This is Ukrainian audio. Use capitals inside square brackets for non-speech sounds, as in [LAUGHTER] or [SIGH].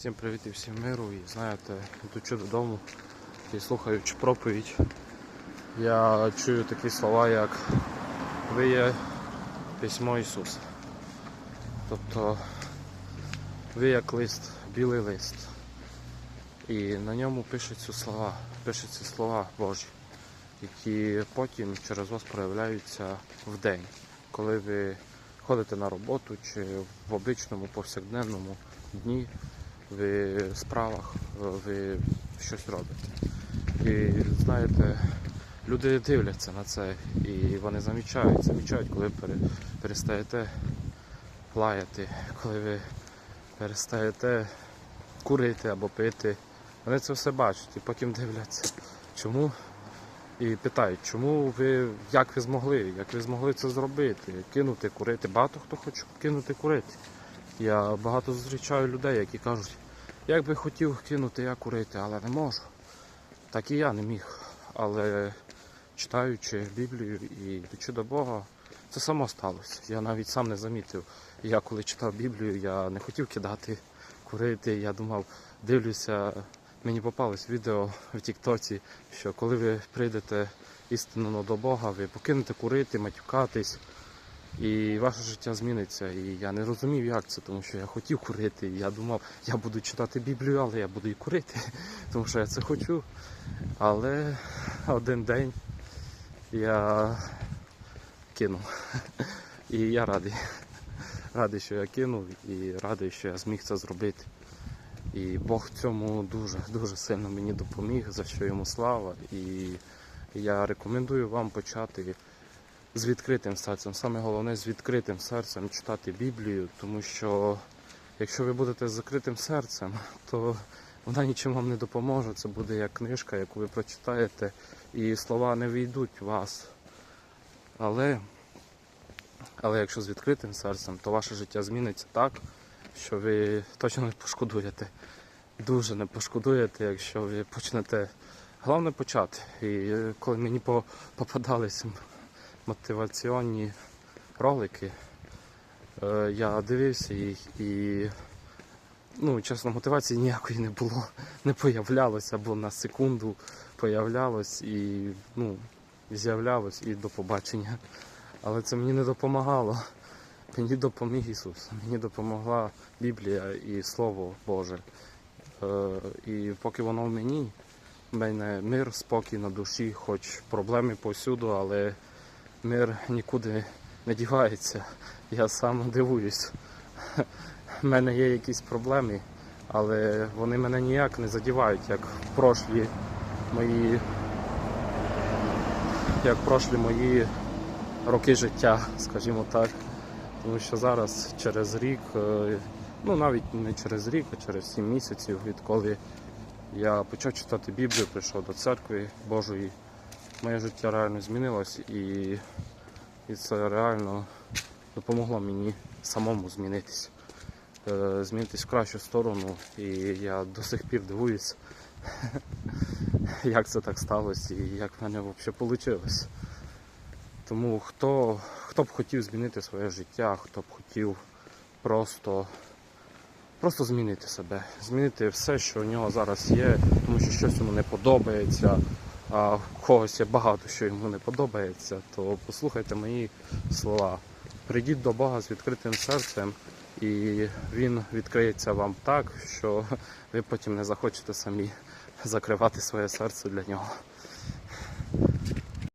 Всім привіт і всім миру. І знаєте, йдучи додому і слухаючи проповідь, я чую такі слова, як ви є письмо Ісуса. Тобто ви як лист, білий лист. І на ньому пишуться слова, пишуться слова Божі, які потім через вас проявляються в день, коли ви ходите на роботу чи в обичному повсякденному дні ви в справах, ви щось робите. І знаєте, люди дивляться на це і вони замічають, замічають, коли ви перестаєте лаяти, коли ви перестаєте курити або пити. Вони це все бачать і потім дивляться. Чому? І питають, чому ви, як ви змогли, як ви змогли це зробити, кинути курити. Багато хто хоче кинути курити. Я багато зустрічаю людей, які кажуть, як би хотів кинути я курити, але не можу. Так і я не міг. Але читаючи Біблію і йдучи до Бога, це само сталося. Я навіть сам не замітив. Я коли читав Біблію, я не хотів кидати курити. Я думав, дивлюся, мені попалось відео в Тіктоці, що коли ви прийдете істинно до Бога, ви покинете курити, матюкатись. І ваше життя зміниться. І я не розумів, як це, тому що я хотів курити. І я думав, я буду читати Біблію, але я буду і курити, [LAUGHS] тому що я це хочу. Але один день я кинув. [LAUGHS] І я радий. Радий, що я кинув, і радий, що я зміг це зробити. І Бог цьому дуже дуже сильно мені допоміг, за що йому слава. І я рекомендую вам почати з відкритим серцем. Саме головне з відкритим серцем читати Біблію, тому що якщо ви будете з закритим серцем, то вона нічим вам не допоможе. Це буде як книжка, яку ви прочитаєте, і слова не війдуть в вас. Але, але якщо з відкритим серцем, то ваше життя зміниться так, що ви точно не пошкодуєте. Дуже не пошкодуєте, якщо ви почнете. Головне почати. І коли мені по- попадались мотиваційні ролики. Е, Я дивився їх і, ну, чесно, мотивації ніякої не було, [LAUGHS] не появлялося, або на секунду появлялось і ну, з'являлось і до побачення. Але це мені не допомагало. Мені допоміг Ісус, мені допомогла Біблія і Слово Боже. Е, І поки воно в мені, в мене мир, спокій на душі, хоч проблеми повсюду, але мир нікуди не дівається. Я сам дивуюсь. У мене є якісь проблеми, але вони мене ніяк не задівають, як в прошлі мої, як прошлі мої роки життя, скажімо так. Тому що зараз через рік, е, ну навіть не через рік, а через 7 місяців, відколи я почав читати Біблію, прийшов до церкви Божої моє життя реально змінилось і, і це реально допомогло мені самому змінитись. Е, Змінитись в кращу сторону. І я до сих пір дивуюсь, [LAUGHS] як це так сталося і як в мене взагалі вийшло. Тому хто, хто б хотів змінити своє життя, хто б хотів просто, просто змінити себе, змінити все, що у нього зараз є, тому що щось йому не подобається, а в когось є багато, що йому не подобається, то послухайте мої слова. Прийдіть до Бога з відкритим серцем, і Він відкриється вам так, що ви потім не захочете самі закривати своє серце для нього.